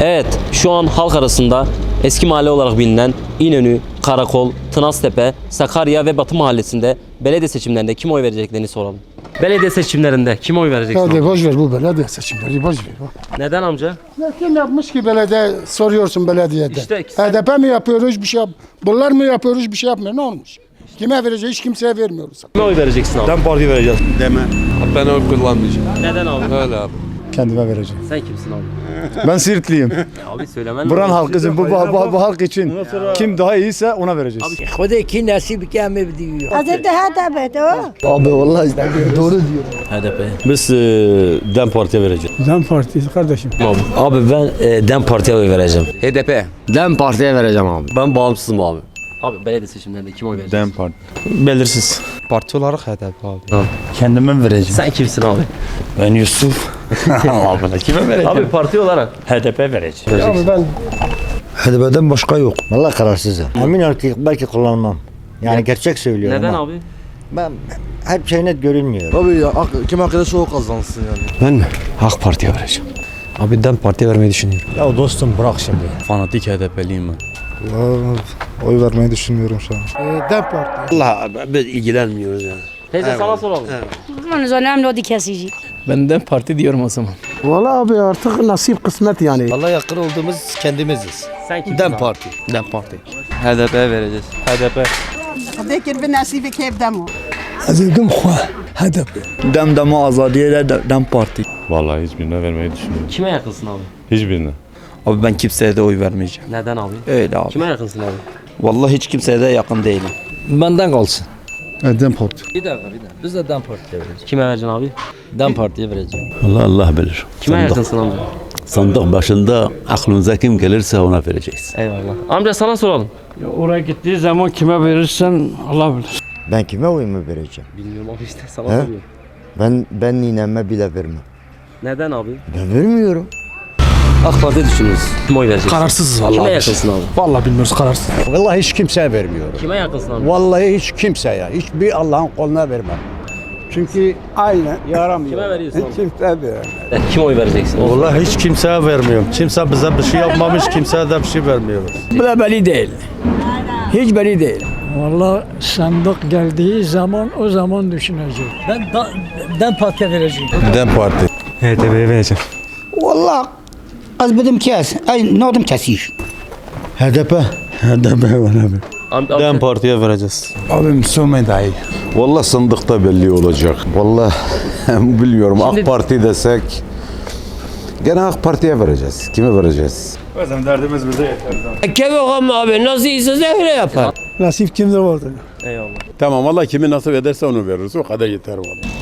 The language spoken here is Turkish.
Evet, şu an halk arasında eski mahalle olarak bilinen İnönü, Karakol, Tınaztepe, Sakarya ve Batı mahallesinde belediye seçimlerinde kim oy vereceklerini soralım. Belediye seçimlerinde kim oy vereceksin? Hadi boş ver bu belediye seçimleri boş ver. Neden amca? Ya kim yapmış ki belediye soruyorsun belediyede. İşte ikisi- HDP mi yapıyoruz bir şey yap. Bunlar mı yapıyoruz bir şey yapmıyor ne olmuş? Kime vereceğiz hiç kimseye vermiyoruz. Kime oy vereceksin abi? Ben parti vereceğiz. Deme. Ben oy kullanmayacağım. Neden abi? Öyle abi. Kendime vereceğim. Sen kimsin abi? Ben Siirtliyim. Ya abi söylemen Buran lazım. halkı için, bu, bu, bu, bu halk için kim daha iyiyse ona vereceğiz. Kode ki nasip kâme diyor. Hazreti HDP de o. Abi vallahi doğru diyor. HDP. Biz e, Dem Parti'ye vereceğiz. Dem Partisi kardeşim. Abi, abi ben e, Dem Parti'ye vereceğim. HDP. Dem Parti'ye vereceğim abi. Ben bağımsızım abi. Abi belediye seçimlerinde kim oy verecek? Dem Parti. Belirsiz. Parti olarak HDP abi. Tamam. Kendime vereceğim. Sen kimsin abi? Ben Yusuf. Abi kime vereceğim? Abi parti olarak. HDP vereceğim. Abi ben HDP'den başka yok. Vallahi kararsızım. Emin ol ki belki kullanmam. Yani gerçek söylüyorum. Neden ha. abi? Ben her şey net görünmüyor. Abi ya, ak- kim arkadaşı o kazansın yani. Ben mi? AK Parti'ye vereceğim. Abi Dem Parti'ye vermeyi düşünüyorum. Ya dostum bırak şimdi. Fanatik HDP'liyim ben. Oy vermeyi düşünmüyorum şu an. e, Dem Parti. Allah biz ilgilenmiyoruz yani. Teyze sana soralım. Kurbanız önemli o kesici. Ben Dem Parti diyorum o zaman. Valla abi artık nasip kısmet yani. Vallahi yakın olduğumuz kendimiziz. Sen kimsin Dem abi? Parti. Dem Parti. HDP vereceğiz. HDP. Dekir bir nasibi kevdem o. Azizim HDP. Dem Demo Azadiye de Dem Parti. Vallahi hiçbirine vermeyi düşünmüyorum. Kime yakınsın abi? Hiçbirine. Abi ben kimseye de oy vermeyeceğim. Neden abi? Öyle abi. Kime yakınsın abi? Vallahi hiç kimseye de yakın değilim. Benden kalsın. Dem Parti. Bir dakika bir dakika. Biz de Dem Parti'ye vereceğiz. Kime vereceksin abi? Dem Parti'ye vereceğim. Allah Allah bilir. Kime yakınsın amca? Sandık başında aklınıza kim gelirse ona vereceğiz. Eyvallah. Amca sana soralım. Oraya gittiği zaman kime verirsen Allah bilir. Ben kime oyumu vereceğim? Bilmiyorum abi işte sana He? soruyorum. Ben ben nineme bile vermem. Neden abi? Ben vermiyorum. AK Parti düşünüyoruz. Kim oy vereceksin? Kararsızız Kime yakınsın abi? Vallahi bilmiyoruz kararsız. Vallahi hiç kimseye vermiyorum. Kime yakınsın abi? Vallahi hiç kimseye, hiçbir Allah'ın koluna vermem. Çünkü Aynen. yaramıyor. Kime veriyorsun abi? Kimseye vermem. Kim oy vereceksin? Vallahi hiç kimseye vermiyorum. Kimse bize bir şey yapmamış, kimseye de bir şey vermiyoruz. Bu da belli değil. Hiç belli değil. Valla sandık geldiği zaman o zaman düşüneceğiz. Ben Dem Parti'ye vereceğim. Dem Parti. HDP'ye vereceğim. Vallahi az benim kes. Ay nodim kesiş. HDP. HDP var abi. Dem Parti'ye vereceğiz. Abim Söme dayı. Vallahi sandıkta belli olacak. Vallahi bilmiyorum Şimdi- AK Parti desek gene AK Parti'ye vereceğiz. Kime vereceğiz? Bizim derdimiz bize yeter. Keve abi nasıl iyiyse öyle yapar. Nasip kimde vardır? Eyvallah. Tamam Allah kimi nasip ederse onu veririz. O kadar yeter vallahi.